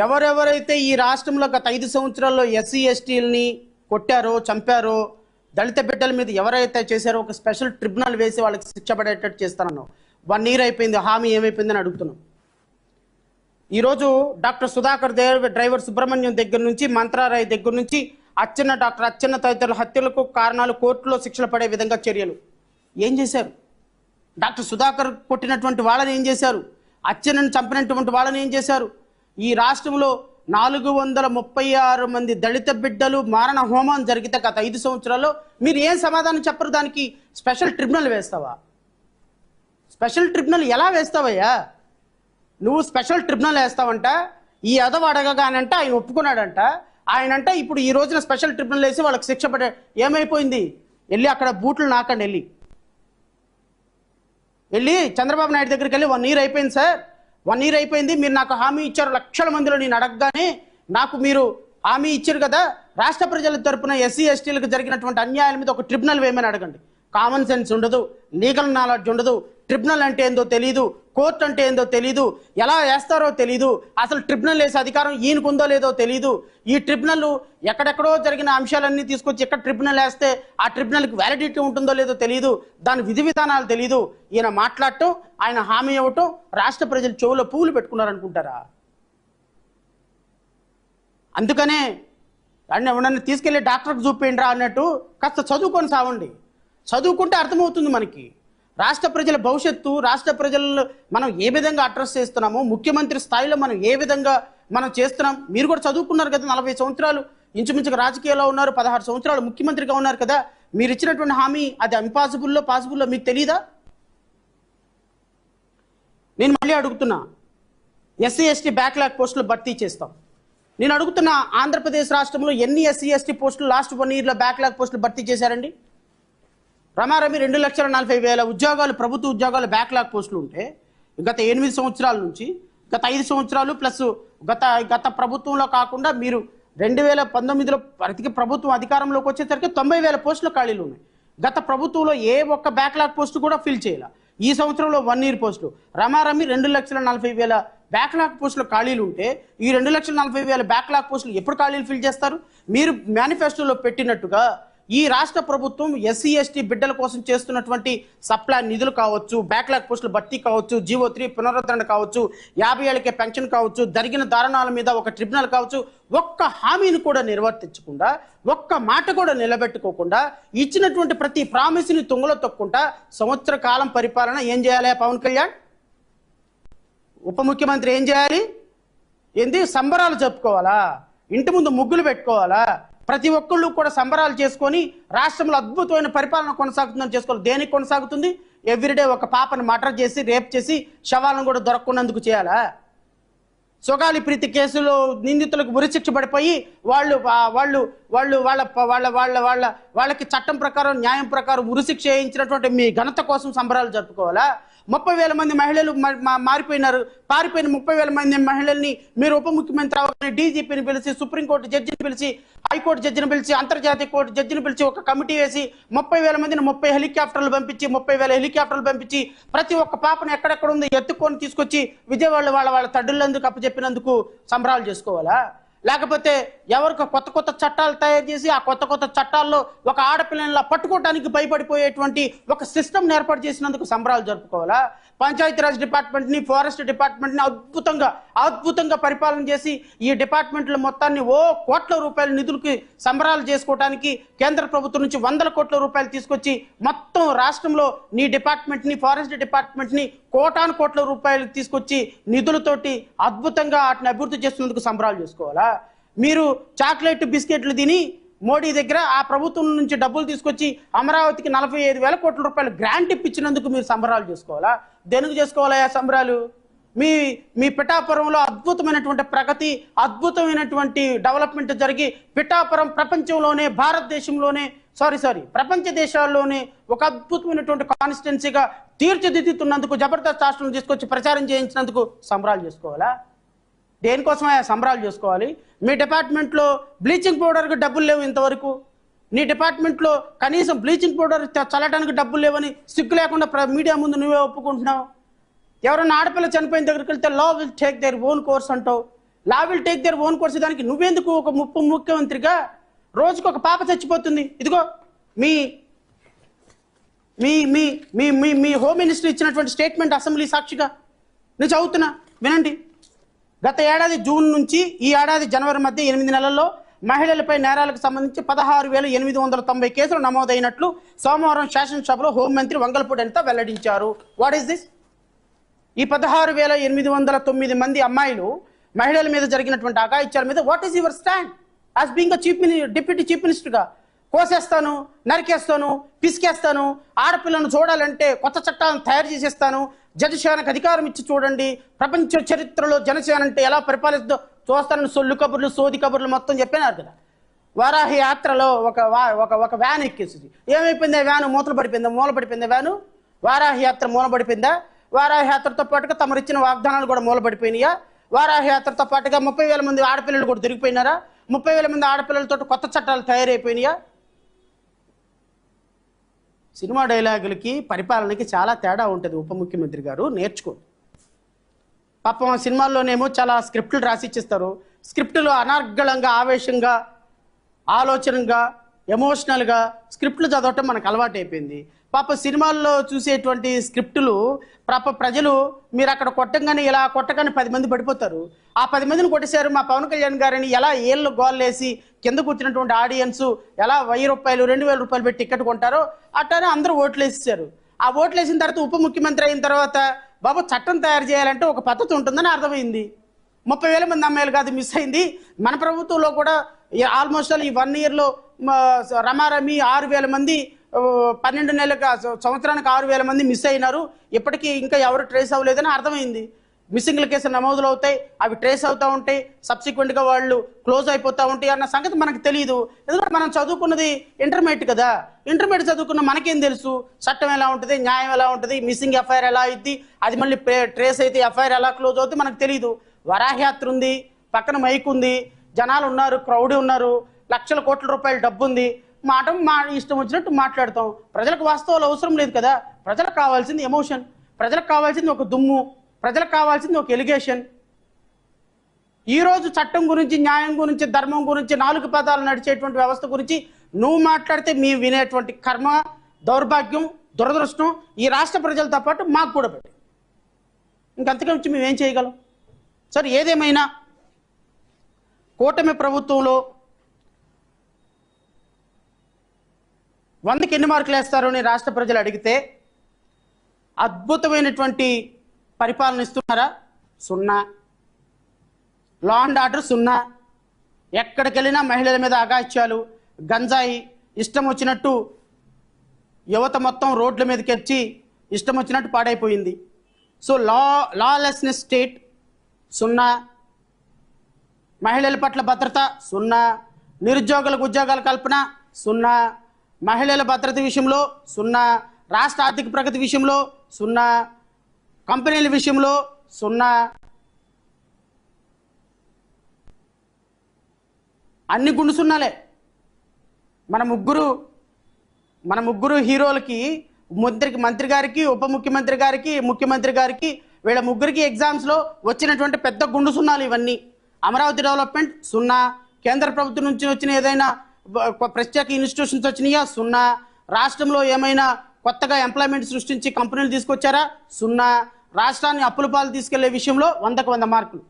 ఎవరెవరైతే ఈ రాష్ట్రంలో గత ఐదు సంవత్సరాల్లో ఎస్సీ ఎస్టీలని కొట్టారో చంపారో దళిత బిడ్డల మీద ఎవరైతే చేశారో ఒక స్పెషల్ ట్రిబ్యునల్ వేసి వాళ్ళకి శిక్ష పడేటట్టు చేస్తానన్నావు. వన్ ఇయర్ అయిపోయింది హామీ ఏమైపోయిందని అడుగుతున్నాం ఈరోజు డాక్టర్ సుధాకర్ దేవ్ డ్రైవర్ సుబ్రహ్మణ్యం దగ్గర నుంచి మంత్రారాయ్ దగ్గర నుంచి అచ్చెన్న డాక్టర్ అచ్చన్న తదితరుల హత్యలకు కారణాలు కోర్టులో శిక్షలు పడే విధంగా చర్యలు. ఏం చేశారు? డాక్టర్ సుధాకర్ కొట్టినటువంటి వాళ్ళని ఏం చేశారు? అచ్చెన్నను చంపినటువంటి వాళ్ళని ఏం చేశారు? ఈ రాష్ట్రంలో నాలుగు వందల ముప్పై ఆరు మంది దళిత బిడ్డలు మారణ హోమం జరిగితే గత ఐదు సంవత్సరాల్లో మీరు ఏం సమాధానం చెప్పరు దానికి? స్పెషల్ ట్రిబ్యునల్ వేస్తావా? స్పెషల్ ట్రిబ్యునల్ ఎలా వేస్తావయ్యా? నువ్వు స్పెషల్ ట్రిబ్యునల్ వేస్తావంట ఈ అదవ అడగగానంట ఆయన ఒప్పుకున్నాడంట. ఆయనంట ఇప్పుడు ఈ రోజున స్పెషల్ ట్రిబ్యునల్ వేసి వాళ్ళకి శిక్ష పడే ఏమైపోయింది? వెళ్ళి అక్కడ బూట్లు నాకండి వెళ్ళి. వెళ్ళి చంద్రబాబు నాయుడు దగ్గరికి వెళ్ళి వన్ ఇయర్ అయిపోయింది సార్. వన్ ఇయర్ అయిపోయింది మీరు నాకు హామీ ఇచ్చారు లక్షల మందిలో నేను అడగగానే నాకు మీరు హామీ ఇచ్చారు కదా రాష్ట్ర ప్రజల తరపున ఎస్సీ ఎస్టీలకు జరిగినటువంటి అన్యాయాల మీద ఒక ట్రిబ్యునల్ వేయమని అడగండి. కామన్ సెన్స్ ఉండదు లీగల్ నాలెడ్జ్ ఉండదు ట్రిబ్యునల్ అంటే ఏందో తెలియదు కోర్టు అంటే ఏందో తెలియదు ఎలా వేస్తారో తెలియదు అసలు ట్రిబ్యునల్ వేసే అధికారం ఈయనకుందో లేదో తెలియదు ఈ ట్రిబ్యునల్ ఎక్కడెక్కడో జరిగిన అంశాలన్నీ తీసుకొచ్చి ఎక్కడ ట్రిబ్యునల్ వేస్తే ఆ ట్రిబ్యునల్కి వ్యాలిడిటీ ఉంటుందో లేదో తెలియదు దాని విధి విధానాలు తెలియదు ఈయన మాట్లాడటం ఆయన హామీ ఇవ్వటం రాష్ట్ర ప్రజలు చెవులో పువ్వులు పెట్టుకున్నారనుకుంటారా? అందుకనే ఆయన ఎవరన్నా తీసుకెళ్ళి డాక్టర్కి చూపేయండి రా అన్నట్టు కాస్త చదువుకొని సావండి. చదువుకుంటే అర్థమవుతుంది మనకి. రాష్ట్ర ప్రజల భవిష్యత్తు రాష్ట్ర ప్రజలు మనం ఏ విధంగా అడ్రస్ చేస్తున్నామో ముఖ్యమంత్రి స్థాయిలో మనం ఏ విధంగా మనం చేస్తున్నాం మీరు కూడా చదువుకున్నారు కదా నలభై సంవత్సరాలు. ఇంచుమించుగా రాజకీయాల్లో ఉన్నారు పదహారు సంవత్సరాలు ముఖ్యమంత్రిగా ఉన్నారు కదా. మీరు ఇచ్చినటువంటి హామీ అది ఇంపాసిబుల్లో పాసిబుల్లో మీకు తెలీదా? నేను మళ్ళీ అడుగుతున్నా. ఎస్సీ ఎస్టీ బ్యాక్లాగ్ పోస్టులు భర్తీ చేస్తాం. నేను అడుగుతున్నా ఆంధ్రప్రదేశ్ రాష్ట్రంలో ఎన్ని ఎస్సీ ఎస్టీ పోస్టులు లాస్ట్ వన్ ఇయర్లో బ్యాక్లాగ్ పోస్టులు భర్తీ చేశారండి? రమారమి రెండు లక్షల నలభై వేల ఉద్యోగాలు ప్రభుత్వ ఉద్యోగాలు బ్యాక్లాగ్ పోస్టులు ఉంటే గత ఎనిమిది సంవత్సరాల నుంచి గత ఐదు సంవత్సరాలు ప్లస్ గత గత ప్రభుత్వంలో కాకుండా మీరు రెండు వేల పంతొమ్మిదిలో ప్రతి ప్రభుత్వం అధికారంలోకి వచ్చేసరికి తొంభై వేల పోస్టులు ఖాళీలు ఉన్నాయి. గత ప్రభుత్వంలో ఏ ఒక్క బ్యాక్లాగ్ పోస్టు కూడా ఫిల్ చేయాల. ఈ సంవత్సరంలో వన్ ఇయర్ పోస్టులు రమారమి రెండు లక్షల నలభై వేల బ్యాక్లాగ్ పోస్టులు ఖాళీలు ఉంటే ఈ రెండు లక్షల నలభై వేల బ్యాక్లాగ్ పోస్టులు ఎప్పుడు ఖాళీలు ఫిల్ చేస్తారు? మీరు మేనిఫెస్టోలో పెట్టినట్టుగా ఈ రాష్ట్ర ప్రభుత్వం ఎస్సీ ఎస్టీ బిడ్డల కోసం చేస్తున్నటువంటి సప్లై నిధులు కావచ్చు బ్యాక్లాగ్ పోస్టులు భర్తీ కావచ్చు జీవో త్రీ పునరుద్ధరణ కావచ్చు యాభై ఏళ్ళకే పెన్షన్ కావచ్చు జరిగిన దారుణాల మీద ఒక ట్రిబ్యునల్ కావచ్చు ఒక్క హామీని కూడా నిర్వర్తించకుండా ఒక్క మాట కూడా నిలబెట్టుకోకుండా ఇచ్చినటువంటి ప్రతి ప్రామిస్ని తుంగలో తొక్కుంటా సంవత్సర కాలం పరిపాలన ఏం చేయాలి పవన్ కళ్యాణ్? ఉప ముఖ్యమంత్రి ఏం చేయాలి? ఏంది? సంబరాలు చెప్పుకోవాలా ఇంటి ముందు ముగ్గులు పెట్టుకోవాలా? ప్రతి ఒక్కళ్ళు కూడా సంబరాలు చేసుకొని రాష్ట్రంలో అద్భుతమైన పరిపాలన కొనసాగుతుందని చేసుకోవాలి. దేనికి కొనసాగుతుంది? ఎవ్రీడే ఒక పాపను మర్డర్ చేసి రేప్ చేసి శవాలను కూడా దొరకకున్నందుకు చేయాలా? సొగాలి ప్రీతి కేసులో నిందితులకు ఉరిశిక్ష పడిపోయి వాళ్ళు వాళ్ళు వాళ్ళు వాళ్ళ వాళ్ళ వాళ్ళ వాళ్ళ వాళ్ళకి చట్టం ప్రకారం న్యాయం ప్రకారం ఉరిశిక్ష వేయించినటువంటి మీ ఘనత కోసం సంబరాలు జరుపుకోవాలా? ముప్పై వేల మంది మహిళలు మారిపోయినారు. పారిపోయిన ముప్పై వేల మంది మహిళల్ని మీరు ఉప ముఖ్యమంత్రి అవ్వాలని డీజీపీని పిలిచి సుప్రీంకోర్టు జడ్జిని పిలిచి హైకోర్టు జడ్జిని పిలిచి అంతర్జాతీయ కోర్టు జడ్జిని పిలిచి ఒక కమిటీ వేసి ముప్పై వేల మందిని ముప్పై హెలికాప్టర్లు పంపించి ముప్పై వేల హెలికాప్టర్లు పంపించి ప్రతి ఒక్క పాపను ఎక్కడెక్కడ ఉంది ఎత్తుకొని తీసుకొచ్చి విజయవాడ వాళ్ళ వాళ్ళ తడ్డులందుకు అప్పచెప్పినందుకు సంబరాలు చేసుకోవాలా? లేకపోతే ఎవరికి కొత్త కొత్త చట్టాలు తయారు చేసి ఆ కొత్త కొత్త చట్టాల్లో ఒక ఆడపిల్లల్లా పట్టుకోవడానికి భయపడిపోయేటువంటి ఒక సిస్టమ్ ఏర్పాటు చేసినందుకు సంబరాలు జరుపుకోవాలా? పంచాయతీరాజ్ డిపార్ట్మెంట్ని ఫారెస్ట్ డిపార్ట్మెంట్ని అద్భుతంగా అద్భుతంగా పరిపాలన చేసి ఈ డిపార్ట్మెంట్ల మొత్తాన్ని ఓ కోట్ల రూపాయల నిధులకి సంబరాలు చేసుకోవడానికి కేంద్ర ప్రభుత్వం నుంచి వందల కోట్ల రూపాయలు తీసుకొచ్చి మొత్తం రాష్ట్రంలో నీ డిపార్ట్మెంట్ని ఫారెస్ట్ డిపార్ట్మెంట్ని కోటాను కోట్ల రూపాయలు తీసుకొచ్చి నిధులతోటి అద్భుతంగా వాటిని అభివృద్ధి చేస్తున్నందుకు సంబరాలు చేసుకోవాలా? మీరు చాక్లెట్ బిస్కెట్లు తిని మోడీ దగ్గర ఆ ప్రభుత్వం నుంచి డబ్బులు తీసుకొచ్చి అమరావతికి నలభై ఐదు వేల కోట్ల రూపాయలు గ్రాంట్ ఇప్పించినందుకు మీరు సంబరాలు చేసుకోవాలా? దేనికి చేసుకోవాలా ఆ సంబరాలు? మీ మీ పిఠాపురంలో అద్భుతమైనటువంటి ప్రగతి అద్భుతమైనటువంటి డెవలప్మెంట్ జరిగి పిఠాపురం ప్రపంచంలోనే భారతదేశంలోనే సారీ సారీ ప్రపంచ దేశాల్లోనే ఒక అద్భుతమైనటువంటి కాన్స్టిట్యున్సీగా తీర్చిదిద్దుతున్నందుకు జబర్దస్త్ రాష్ట్రం తీసుకొచ్చి ప్రచారం చేయించినందుకు సంబరాలు చేసుకోవాలా? దేనికోసం ఆ సంబరాలు చేసుకోవాలి? మీ డిపార్ట్మెంట్లో బ్లీచింగ్ పౌడర్కి డబ్బులు లేవు ఇంతవరకు. నీ డిపార్ట్మెంట్లో కనీసం బ్లీచింగ్ పౌడర్ చల్లడానికి డబ్బులు లేవని సిగ్గు లేకుండా ప్ర- మీడియా ముందు నువ్వే ఒప్పుకుంటున్నావు. ఎవరైనా ఆడపిల్ల చనిపోయిన దగ్గరికి వెళ్తే law will take their own course అంటావు. Law will take their own course దానికి నువ్వెందుకు ఒక ముప్పు ముఖ్యమంత్రిగా రోజుకు ఒక పాప చచ్చిపోతుంది? ఇదిగో మీ మీ మీ మీ మీ మీ హోమ్ మినిస్టర్ ఇచ్చినటువంటి స్టేట్మెంట్ అసెంబ్లీ సాక్షిగా. నేను చదువుతున్నా వినండి. గత ఏడాది జూన్ నుంచి ఈ ఏడాది జనవరి మధ్య ఎనిమిది నెలల్లో మహిళలపై నేరాలకు సంబంధించి పదహారు వేల ఎనిమిది వందల తొంభై కేసులు నమోదైనట్లు సోమవారం శాసనసభలో హోంమంత్రి వంగల్పూడి అనిత వెల్లడించారు. వాట్ ఈస్ దిస్ ఈ పదహారు వేల ఎనిమిది వందల తొమ్మిది మంది అమ్మాయిలు మహిళల మీద జరిగినటువంటి అగాయిత్యాల మీద what is your stand as being chief minister deputy chief మినిస్టర్గా కోసేస్తాను నరికేస్తాను పిసికేస్తాను ఆడపిల్లను చూడాలంటే కొత్త చట్టాలను తయారు చేసేస్తాను జనసేనకు అధికారం ఇచ్చి చూడండి ప్రపంచ చరిత్రలో జనసేన అంటే ఎలా పరిపాలిస్తుందో చూస్తానని సొల్లు కబుర్లు సోది కబుర్లు మొత్తం చెప్పినారు కదా. వారాహి యాత్రలో ఒక వా- ఒక ఒక వ్యాన్ ఎక్కేసింది. ఏమైపోయింది ఆ వ్యాన్? మూతలు పడిపోయిందా? మూల పడిపోయిందా వ్యాను? వారాహి యాత్ర మూల పడిపోయిందా? వారాహి యాత్రతో పాటుగా తమరు ఇచ్చిన వాగ్దానాలు కూడా మూల పడిపోయినాయా? వారాహి యాత్రతో పాటుగా ముప్పై వేల మంది ఆడపిల్లలు కూడా దొరికిపోయినారా? ముప్పై వేల మంది ఆడపిల్లలతో కొత్త చట్టాలు తయారైపోయినాయా? సినిమా డైలాగులకి పరిపాలనకి చాలా తేడా ఉంటుంది ఉప ముఖ్యమంత్రి గారు నేర్చుకో పాపం సినిమాల్లోనేమో చాలా స్క్రిప్టులు రాసి ఇచ్చిస్తారు. స్క్రిప్టులు అనర్గళంగా ఆవేశంగా ఆలోచనగా ఎమోషనల్గా స్క్రిప్టులు చదవటం మనకు అలవాటు అయిపోయింది పాప సినిమాల్లో చూసేటువంటి స్క్రిప్టులు పాప ప్రజలు మీరు అక్కడ కొట్టంగానే ఇలా కొట్టగానే పది మంది పడిపోతారు. ఆ పది మందిని కొట్టేశారు మా పవన్ కళ్యాణ్ గారిని ఎలా ఏళ్ళు గోల్లేసి కింద కూర్చున్నటువంటి ఆడియన్స్ ఎలా వెయ్యి రూపాయలు రెండు వేల రూపాయలు పెట్టి టికెట్ కొంటారో అట్లానే అందరూ ఓట్లు వేసేసారు ఆ ఓట్లు వేసిన తర్వాత ఉప ముఖ్యమంత్రి అయిన తర్వాత బాబు చట్టం తయారు చేయాలంటే ఒక పద్ధతి ఉంటుందని అర్థమైంది. ముప్పై వేల మంది అమ్మాయిలు కాదు మిస్ అయింది. మన ప్రభుత్వంలో కూడా ఆల్మోస్ట్ ఆల్ ఈ వన్ ఇయర్లో రమారమి ఆరు వేల మంది పన్నెండు నెలలకు సంవత్సరానికి ఆరు వేల మంది మిస్ అయినారు. ఇప్పటికీ ఇంకా ఎవరు ట్రేస్ అవ్వలేదని అర్థమైంది. మిస్సింగ్ల కేసులు నమోదులు అవుతాయి అవి ట్రేస్ అవుతూ ఉంటాయి సబ్సిక్వెంట్గా వాళ్ళు క్లోజ్ అయిపోతూ ఉంటాయి అన్న సంగతి మనకు తెలియదు ఎందుకంటే మనం చదువుకున్నది ఇంటర్మీడియట్ కదా. ఇంటర్మీడియట్ చదువుకున్న మనకేం తెలుసు? చట్టం ఎలా ఉంటుంది న్యాయం ఎలా ఉంటుంది మిస్సింగ్ ఎఫ్ఐఆర్ ఎలా అయింది అది మళ్ళీ ట్రేస్ అయితే ఎఫ్ఐఆర్ ఎలా క్లోజ్ అవుతుంది మనకు తెలియదు వరాహయాత్ర ఉంది పక్కన మైక్ ఉంది జనాలు ఉన్నారు క్రౌడ్ ఉన్నారు లక్షల కోట్ల రూపాయల డబ్బు ఉంది మాట మా ఇష్టం వచ్చినట్టు మాట్లాడతాం. ప్రజలకు వాస్తవాలు అవసరం లేదు కదా? ప్రజలకు కావాల్సింది ఎమోషన్ ప్రజలకు కావాల్సింది ఒక దుమ్ము. ప్రజలకు కావాల్సింది ఒక ఎలిగేషన్ ఈ రోజు చట్టం గురించి న్యాయం గురించి ధర్మం గురించి నాలుగు పదాలు నడిచేటువంటి వ్యవస్థ గురించి నువ్వు మాట్లాడితే మేము వినేటువంటి కర్మ దౌర్భాగ్యం దురదృష్టం ఈ రాష్ట్ర ప్రజలతో పాటు మాకు కూడా పెట్టి. ఇంకంతకుమించి మేము ఏం చేయగలం? సరే ఏదేమైనా కూటమి ప్రభుత్వంలో వందకి ఎన్ని మార్కులు వేస్తారు అని రాష్ట్ర ప్రజలు అడిగితే అద్భుతమైనటువంటి పరిపాలన ఇస్తున్నారా? సున్నా. లా అండ్ ఆర్డర్ సున్నా. ఎక్కడికి వెళ్ళినా మహిళల మీద అగాత్యాలు గంజాయి ఇష్టం వచ్చినట్టు యువత మొత్తం రోడ్ల మీదకి వచ్చి ఇష్టం వచ్చినట్టు పాడైపోయింది. సో లా లాలెస్నెస్ స్టేట్ సున్నా. మహిళల పట్ల భద్రత సున్నా. నిరుద్యోగులకు ఉద్యోగాల కల్పన సున్నా. మహిళల భద్రత విషయంలో సున్నా రాష్ట్ర ఆర్థిక ప్రగతి విషయంలో సున్నా కంపెనీల విషయంలో సున్నా. అన్ని గుండు సున్నాలే. మన ముగ్గురు మన ముగ్గురు హీరోలకి మంత్రికి మంత్రి గారికి ఉప ముఖ్యమంత్రి గారికి ముఖ్యమంత్రి గారికి వీళ్ళ ముగ్గురికి ఎగ్జామ్స్లో వచ్చినటువంటి పెద్ద గుండు సున్నాలు ఇవన్నీ. అమరావతి డెవలప్మెంట్ సున్నా కేంద్ర ప్రభుత్వం నుంచి వచ్చిన ఏదైనా ప్రత్యేక ఇన్స్టిట్యూషన్స్ వచ్చినాయా? సున్నా. రాష్ట్రంలో ఏమైనా కొత్తగా ఎంప్లాయ్మెంట్ సృష్టించి కంపెనీలు తీసుకొచ్చారా? సున్నా. రాష్ట్రాన్ని అప్పుల పాలు తీసుకెళ్ళే విషయంలో వందకు వంద మార్కులు.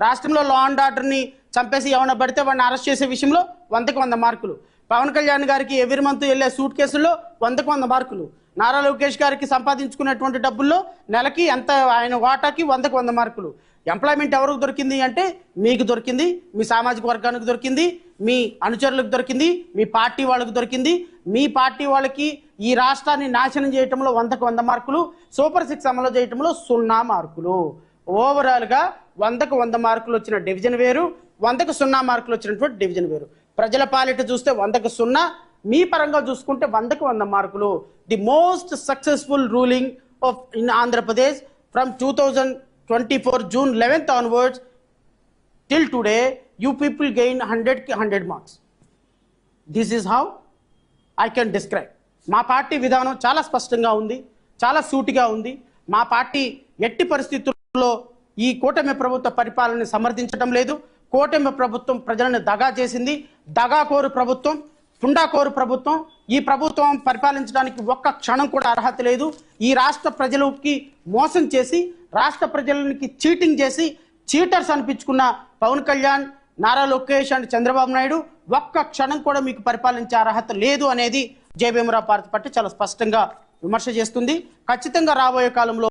రాష్ట్రంలో లా అండ్ ఆర్డర్ని చంపేసి ఎవరైనా పడితే వాడిని అరెస్ట్ చేసే విషయంలో వందకు వంద మార్కులు. పవన్ కళ్యాణ్ గారికి ఎవరి మంత్ వెళ్ళే సూట్ కేసుల్లో వందకు వంద మార్కులు. నారా లోకేష్ గారికి సంపాదించుకున్నటువంటి డబ్బుల్లో నెలకి ఎంత ఆయన వాటాకి వందకు వంద మార్కులు. ఎంప్లాయ్మెంట్ ఎవరికి దొరికింది అంటే మీకు దొరికింది మీ సామాజిక వర్గానికి దొరికింది మీ అనుచరులకు దొరికింది మీ పార్టీ వాళ్ళకి దొరికింది. మీ పార్టీ వాళ్ళకి ఈ రాష్ట్రాన్ని నాశనం చేయటంలో వందకు వంద మార్కులు సూపర్ సిక్స్ అమలు చేయటంలో సున్నా మార్కులు. ఓవరాల్గా వందకు వంద మార్కులు వచ్చిన డివిజన్ వేరు వందకు సున్నా మార్కులు వచ్చినటువంటి డివిజన్ వేరు. ప్రజల పాలిట చూస్తే వందకు సున్నా మీ పరంగా చూసుకుంటే వందకు వంద మార్కులు. The most successful ruling of in Andhra Pradesh from two thousand twenty four June eleventh onwards till today you people gain హండ్రెడ్కి hundred marks. This is how I can describe. మా పార్టీ విధానం చాలా స్పష్టంగా ఉంది చాలా సూటిగా ఉంది. మా పార్టీ ఎట్టి పరిస్థితుల్లో ఈ కూటమి ప్రభుత్వ పరిపాలనని సమర్థించడం లేదు. కూటమి ప్రభుత్వం ప్రజలను దగా చేసింది. దగాకోరు ప్రభుత్వం పుండాకోరు ప్రభుత్వం ఈ ప్రభుత్వం పరిపాలించడానికి ఒక్క క్షణం కూడా అర్హత లేదు. ఈ రాష్ట్ర ప్రజలకి మోసం చేసి రాష్ట్ర ప్రజలకి చీటింగ్ చేసి చీటర్స్ అనిపించుకున్న పవన్ కళ్యాణ్ నారా లోకేష్ అండ్ చంద్రబాబు నాయుడు ఒక్క క్షణం కూడా మీకు పరిపాలించే అర్హత లేదు అనేది జయభీమరావు పార్టీ పట్టి చాలా స్పష్టంగా విమర్శ చేస్తుంది. ఖచ్చితంగా రాబోయే కాలంలో